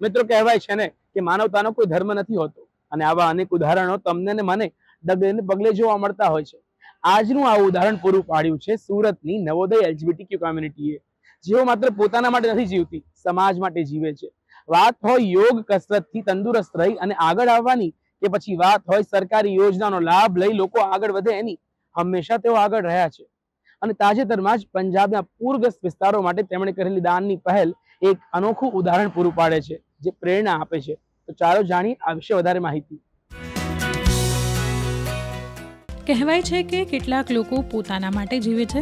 મિત્રો કહેવાય છે ને કે માનવતાનો કોઈ ધર્મ નથી હોતો. અને આવા અનેક ઉદાહરણો તમને ને મને ડગલે પગલે જોવા મળતા હોય છે. આજનું આ ઉદાહરણ પૂરું પાડ્યું છે સુરતની નવોદય એલજીબીટીક્યુ કોમ્યુનિટીએ જેઓ માત્ર પોતાના માટે નથી જીવતી, સમાજ માટે જીવે છે. વાત હોય યોગ કસરતથી તંદુરસ્ત રહી અને આગળ આવવાની કે પછી વાત હોય સરકારી યોજનાનો લાભ લઈ લોકો આગળ વધે એની, હંમેશા તેઓ આગળ રહ્યા છે. અને તાજેતરમાં જ પંજાબના પૂરગ્રસ્ત વિસ્તારો માટે તેમણે કરેલી દાનની પહેલ એક અનોખું ઉદાહરણ પૂરું પાડે છે. જે પ્રેરણા આપે છે. તો ચાલો જાણી આ વિશે વધારે માહિતી. કહેવાય છે કે કેટલાક લોકો પોતાના માટે જીવે છે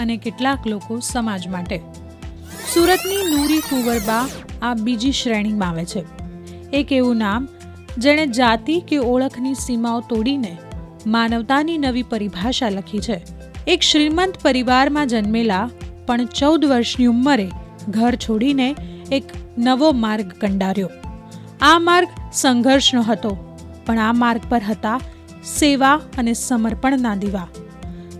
અને કેટલાક લોકો સમાજ માટે. સુરતની નૂરી કુંવરબા આ બીજી શ્રેણીમાં આવે છે. એક એવું નામ, જેણે જાતિ કે ઓળખની સીમાઓ તોડીને માનવતાની નવી પરિભાષા લખી છે. એક શ્રીમંત પરિવારમાં જન્મેલા પણ ચૌદ વર્ષની ઉંમરે ઘર છોડીને એક નવો માર્ગ કંડાર્યો. આ માર્ગ સંઘર્ષનો હતો, પણ આ માર્ગ પર હતા સેવા અને સમર્પણના દીવા.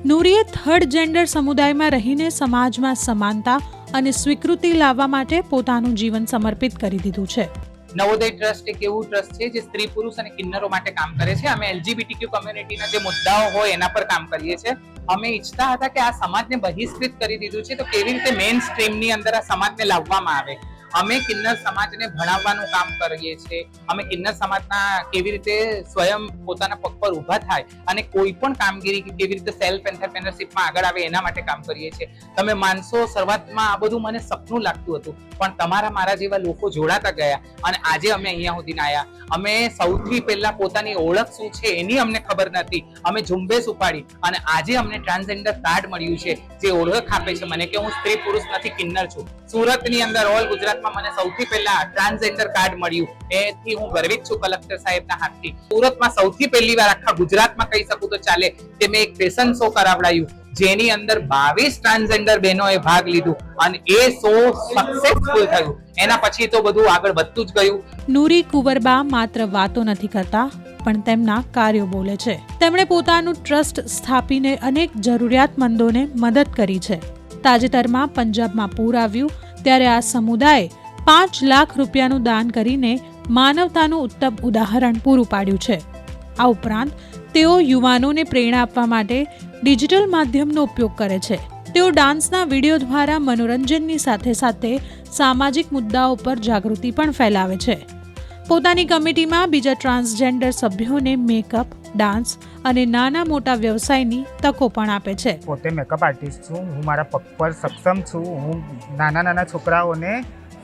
નૂરીએ થર્ડ જેન્ડર સમુદાયમાં રહીને સમાજમાં સમાનતા અને સ્વીકૃતિ લાવવા માટે પોતાનું જીવન સમર્પિત કરી દીધું છે. નવોદય ટ્રસ્ટ એક એવું ટ્રસ્ટ છે જે સ્ત્રી, પુરુષ અને કિન્નરો માટે કામ કરે છે. અમે એલજીબીટીક્યુ કમ્યુનિટીના જે મુદ્દાઓ હોય એના પર કામ કરીએ છીએ. અમે ઈચ્છતા હતા કે આ સમાજને બહિષ્કૃત કરી દીધું છે. તો કેવી રીતે મેઇન સ્ટ્રીમની અંદર આ સમાજને લાવવામાં આવે? અમે કિન્નર સમાજને ભણાવવાનું કામ કરીએ છીએ. અમે કિન્નર સમાજના કેવી રીતે સ્વયં પોતાના પગ પર ઊભા થાય અને કોઈ પણ કામગીરી કેવી રીતે સેલ્ફ એન્ટરપ્રેનરશિપમાં આગળ આવે એના માટે કામ કરીએ છીએ. તમે માનશો શરૂઆતમાં આ બધું મને સપનું લાગતું હતું, પણ તમારા મારા જેવા લોકો જોડાતા ગયા અને આજે અમે અહીંયા સુધી આવ્યા અમે સૌથી પહેલા પોતાની ઓળખ શું છે એની અમને ખબર નથી અમે ઝુંબેશ ઉપાડી અને આજે અમને ટ્રાન્સજેન્ડર કાર્ડ મળ્યું છે, જે ઓળખ આપે છે મને કે હું સ્ત્રી પુરુષ નથી, કિન્નર છું. સુરતની અંદર ઓલ ગુજરાતમાં મને સૌથી પહેલા ટ્રાન્સજેન્ડર કાર્ડ મળ્યું. એથી હું ગર્વિત છું કલેક્ટર સાહેબના હાથથી. સુરતમાં સૌથી પહેલી વાર આખા ગુજરાતમાં કહી શકું તો ચાલે કે મેં એક ફેશન શો કરાવડાયું. જેની અંદર બાવીસ ટ્રાન્સજેન્ડર બહેનોએ ભાગ લીધો અને એ શો સક્સેસફુલ થયું. એના પછી તો બધું આગળ વધતું જ ગયું. નૂરી કુવરબા માત્ર વાતો નથી કરતા, પણ તેમના કાર્યો બોલે છે. તેમણે પોતાનું ટ્રસ્ટ સ્થાપીને અનેક જરૂરિયાતમંદોને મદદ કરી છે. તાજેતરમાં પંજાબમાં પૂર આવ્યું ત્યારે આ સમુદાયે પાંચ લાખ રૂપિયાનું દાન કરીને માનવતાનું ઉત્તમ ઉદાહરણ પૂરું પાડ્યું છે. આ ઉપરાંત, તેઓ યુવાનોને પ્રેરણા આપવા માટે ડિજિટલ માધ્યમનો ઉપયોગ કરે છે. તેઓ ડાન્સના વીડિયો દ્વારા મનોરંજનની સાથે સાથે સામાજિક મુદ્દાઓ પર જાગૃતિ પણ ફેલાવે છે. પોતાની કમિટીમાં બીજા ટ્રાન્સજેન્ડર સભ્યોને મેકઅપ, ડાન્સ અને નાના મોટા વ્યવસાયની તકો પણ આપે છે. પોતે મેકઅપ આર્ટિસ્ટ છું, હું મારા પગ પર સક્ષમ છું, હું નાના નાના છોકરાઓને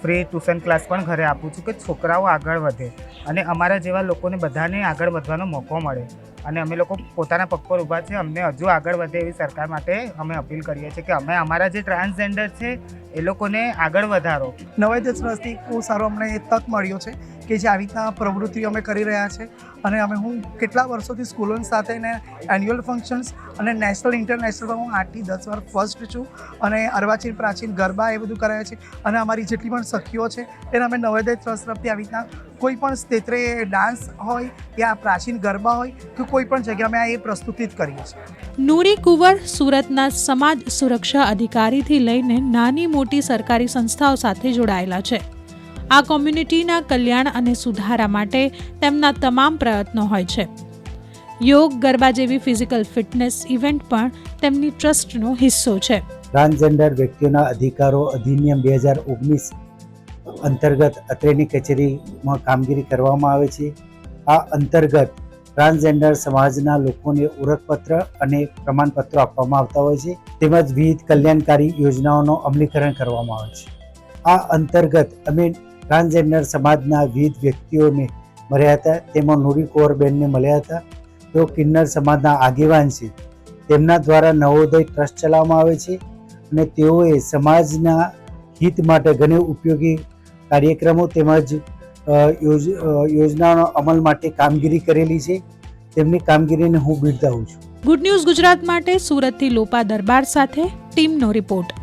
ફ્રી ટ્યુશન ક્લાસ પણ ઘરે આપું છું કે છોકરાઓ આગળ વધે અને અમારા જેવા લોકોને બધાને આગળ વધવાનો મોકો મળે. અને અમે લોકો પોતાના પગ પર ઊભા છે અમને હજુ આગળ વધે એવી સરકાર માટે અમે અપીલ કરીએ છીએ કે અમે અમારા જે ટ્રાન્સજેન્ડર છે, એ લોકોને આગળ વધારો. નવાઈ ટ્રસ્ટથી બહુ સારો અમને તક મળ્યો છે કે જે આવી રીતના પ્રવૃત્તિઓ અમે કરી રહ્યા છે. અને અમે હું કેટલા વર્ષોથી સ્કૂલો સાથે ને એન્યુઅલ ફંક્શન્સ અને નેશનલ ઇન્ટરનેશનલમાં હું આઠથી દસ વાર ફર્સ્ટ છું. અને અર્વાચીન, પ્રાચીન ગરબા એ બધું કરાયા છે. અને અમારી જેટલી પણ સખીઓ છે, એને અમે નવોદય ટ્રસ્ટ તરફથી આવી રીતના કોઈ પણ ક્ષેત્રે ડાન્સ હોય યા પ્રાચીન ગરબા હોય કે કોઈ પણ જગ્યા અમે એ પ્રસ્તુતિત કરીએ છીએ. નૂરી કુંવર સુરતના સમાજ સુરક્ષા અધિકારીથી લઈને નાની મોટી સરકારી સંસ્થાઓ સાથે જોડાયેલા છે. આ કોમ્યુનિટીના કલ્યાણ અને સુધારા માટે તેમના તમામ પ્રયત્નો હોય છે. યોગ ગરબા જેવી ફિઝિકલ ફિટનેસ ઇવેન્ટ પણ તેમની ટ્રસ્ટનો હિસ્સો છે. ટ્રાન્સજેન્ડર વ્યક્તિઓના અધિકારો અધિનિયમ બે હજાર ઓગણીસ અંતર્ગત અત્રેની કચેરીમાં કામગીરી કરવામાં આવે છે. આ અંતર્ગત ટ્રાન્સજેન્ડર સમાજના લોકોને ઓળખપત્ર અને પ્રમાણપત્રો આપવામાં આવતા હોય છે. તેમજ વિવિધ કલ્યાણકારી યોજનાઓનો અમલીકરણ કરવામાં આવે છે. આ અંતર્ગત અમે ટ્રાન્સજેન્ડર સમાજના વિવિધ વ્યક્તિઓને મળ્યા હતા. તેમાં નુરી કૌરબેનને મળ્યા હતા. તેઓ કિન્નર સમાજના આગેવાન છે. તેમના દ્વારા નવોદય ટ્રસ્ટ ચલાવવામાં આવે છે અને તેઓએ સમાજના હિત માટે ઘણી ઉપયોગી કાર્યક્રમો તેમજ અ, યોજ અ, અમલ માટે કામગીરી કરેલી છે. તેમની કામગીરીને હું બિરદાવું છું. ગુડ ન્યૂઝ ગુજરાત માટે સુરતથી લોપા દરબાર સાથે ટીમનો રિપોર્ટ.